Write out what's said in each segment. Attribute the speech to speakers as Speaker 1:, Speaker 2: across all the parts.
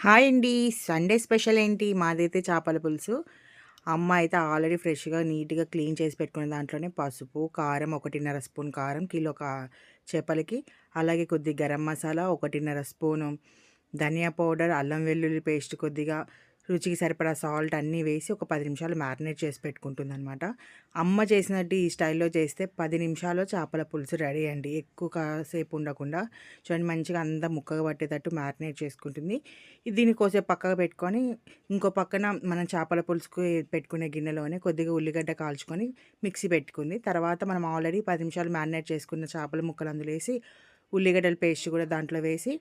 Speaker 1: Hi అండి. Sunday special ఏంటి? మాదైతే చేపల పులుసు. అమ్మ అయితే ఆల్రెడీ ఫ్రెష్గా నీట్గా క్లీన్ చేసి పెట్టుకున్న దాంట్లోనే పసుపు కారం ఒకటిన్నర స్పూన్ కారం కిలో కా చేపలకి. అలాగే కొద్ది గరం మసాలా ఒకటిన్నర స్పూను ధనియా పౌడర్ అల్లం వెల్లుల్లి పేస్ట్ కొద్దిగా రుచికి సరిపడా సాల్ట్ అన్నీ వేసి ఒక పది నిమిషాలు మ్యారినేట్ చేసి పెట్టుకుంటుంది అనమాట అమ్మ చేసినట్టు ఈ స్టైల్లో చేస్తే పది నిమిషాల్లో చేపల పులుసు రెడీ అండి. ఎక్కువ కాసేపు ఉండకుండా చూడండి మంచిగా అంతా ముక్కగా పట్టేటట్టు మ్యారినేట్ చేసుకుంటుంది. దీన్ని కోసేపు పక్కగా పెట్టుకొని ఇంకో పక్కన మనం చేపల పులుసుకు పెట్టుకునే గిన్నెలోనే కొద్దిగా ఉల్లిగడ్డ కాల్చుకొని మిక్సీ పెట్టుకుంది. తర్వాత మనం ఆల్రెడీ పది నిమిషాలు మ్యారినేట్ చేసుకున్న చేపల ముక్కలు అందులో వేసి ఉల్లిగడ్డల పేస్ట్ కూడా దాంట్లో వేసి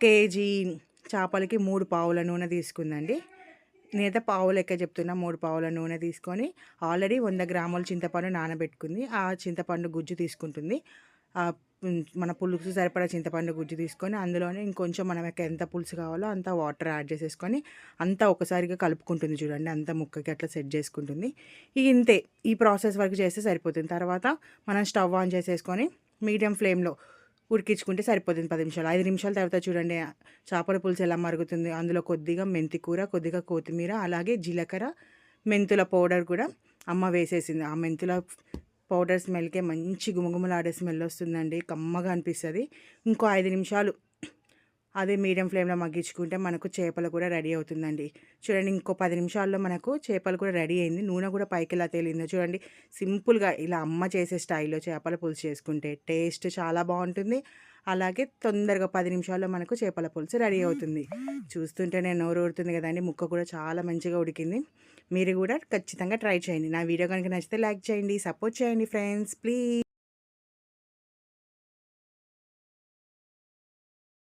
Speaker 1: కేజీ చేపలకి మూడు పావుల నూనె తీసుకుందండి. నేనైతే పావు లెక్క చెప్తున్నా. మూడు పావుల నూనె తీసుకొని ఆల్రెడీ వంద గ్రాముల చింతపండు నానబెట్టుకుంది. ఆ చింతపండు గుజ్జు తీసుకుంటుంది. మన పులుసు సరిపడా చింతపండు గుజ్జు తీసుకొని అందులోనే ఇంకొంచెం మనకి ఎంత పులుసు కావాలో అంత వాటర్ యాడ్ చేసేసుకొని అంతా ఒకసారిగా కలుపుకుంటుంది చూడండి. అంత ముక్కకి అట్లా సెట్ చేసుకుంటుంది. ఇక ఇంతే. ఈ ప్రాసెస్ వరకు చేస్తే సరిపోతుంది. తర్వాత మనం స్టవ్ ఆన్ చేసేసుకొని మీడియం ఫ్లేమ్లో ఉడికించుకుంటే సరిపోతుంది పది నిమిషాలు. ఐదు నిమిషాల తర్వాత చూడండి చేపల పులుసు ఎలా మరుగుతుంది. అందులో కొద్దిగా మెంతి కూర కొద్దిగా కొత్తిమీర అలాగే జీలకర్ర మెంతుల పౌడర్ కూడా అమ్మ వేసేసింది. ఆ మెంతుల పౌడర్ స్మెల్కే మంచి గుమగుమలాడే స్మెల్ వస్తుందండి. కమ్మగా అనిపిస్తుంది. ఇంకో ఐదు నిమిషాలు అదే మీడియం ఫ్లేమ్లో మగ్గించుకుంటే మనకు చేపలు కూడా రెడీ అవుతుందండి. చూడండి ఇంకో పది నిమిషాల్లో మనకు చేపలు కూడా రెడీ అయింది. నూనె కూడా పైకి ఇలా తేలిందో చూడండి. సింపుల్గా ఇలా అమ్మ చేసే స్టైల్లో చేపల పులుసు చేసుకుంటే టేస్ట్ చాలా బాగుంటుంది. అలాగే తొందరగా పది నిమిషాల్లో మనకు చేపల పులుసు రెడీ అవుతుంది. చూస్తుంటేనే నోరు ఊరుతుంది కదండి. ముక్క కూడా చాలా మంచిగా ఉడికింది. మీరు కూడా ఖచ్చితంగా ట్రై చేయండి. నా వీడియో కనుక నచ్చితే లైక్ చేయండి సపోర్ట్ చేయండి ఫ్రెండ్స్. ప్లీజ్.